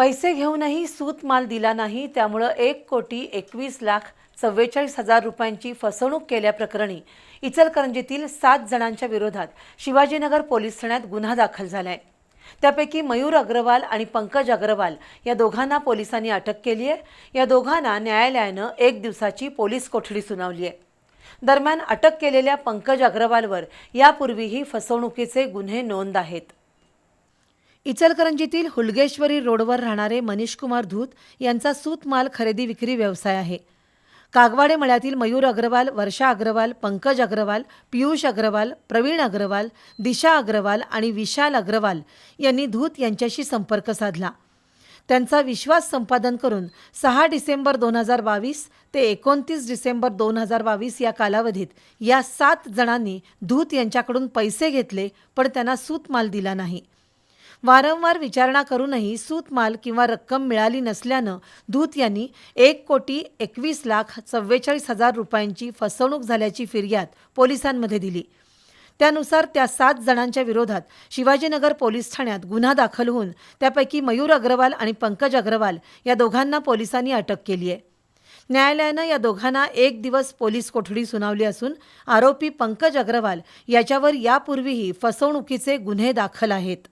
पैसे घेऊनही सूत माल दिला नाही त्यामुळं एक कोटी एकवीस लाख चव्वेचाळीस हजार रुपयांची फसवणूक केल्याप्रकरणी इचलकरंजीतील सात जणांच्या विरोधात शिवाजीनगर पोलीस ठाण्यात गुन्हा दाखल झालाय. त्यापैकी मयूर अग्रवाल आणि पंकज अग्रवाल या दोघांना पोलिसांनी अटक केली आहे. या दोघांना न्यायालयानं एक दिवसाची पोलीस कोठडी सुनावली आहे. दरम्यान अटक केलेल्या पंकज अग्रवालवर यापूर्वीही फसवणुकीचे गुन्हे नोंद आहेत. इचलकरंजीतील हुलगेश्वरी रोडवर राहणारे मनीष कुमार धूत यांचा सूतमाल खरेदी विक्री व्यवसाय आहे. कागवाडे मळ्यातील मयूर अग्रवाल वर्षा अग्रवाल पंकज अग्रवाल पियुष अग्रवाल प्रवीण अग्रवाल दिशा अग्रवाल आणि विशाल अग्रवाल यांनी धूत यांच्याशी संपर्क साधला. त्यांचा विश्वास संपादन करून सहा डिसेंबर दोन हजार बावीस ते एकोणतीस डिसेंबर दोन हजार बावीस या कालावधीत या सात जणांनी धूत यांच्याकडून पैसे घेतले पण त्यांना सूतमाल दिला नाही. वारंवार विचारणा करूनही सूत माल किंवा रक्कम मिळाली नसल्यानं धूत यांनी एक कोटी एकवीस लाख चव्वेचाळीस हजार रुपयांची फसवणूक झाल्याची फिर्याद पोलिसांमध्ये दिली. त्यानुसार त्या सात जणांच्या विरोधात शिवाजीनगर पोलीस ठाण्यात गुन्हा दाखल होऊन त्यापैकी मयूर अग्रवाल आणि पंकज अग्रवाल या दोघांना पोलिसांनी अटक केली आहे. न्यायालयानं या दोघांना एक दिवस पोलीस कोठडी सुनावली असून आरोपी पंकज अग्रवाल याच्यावर यापूर्वीही फसवणुकीचे गुन्हे दाखल आहेत.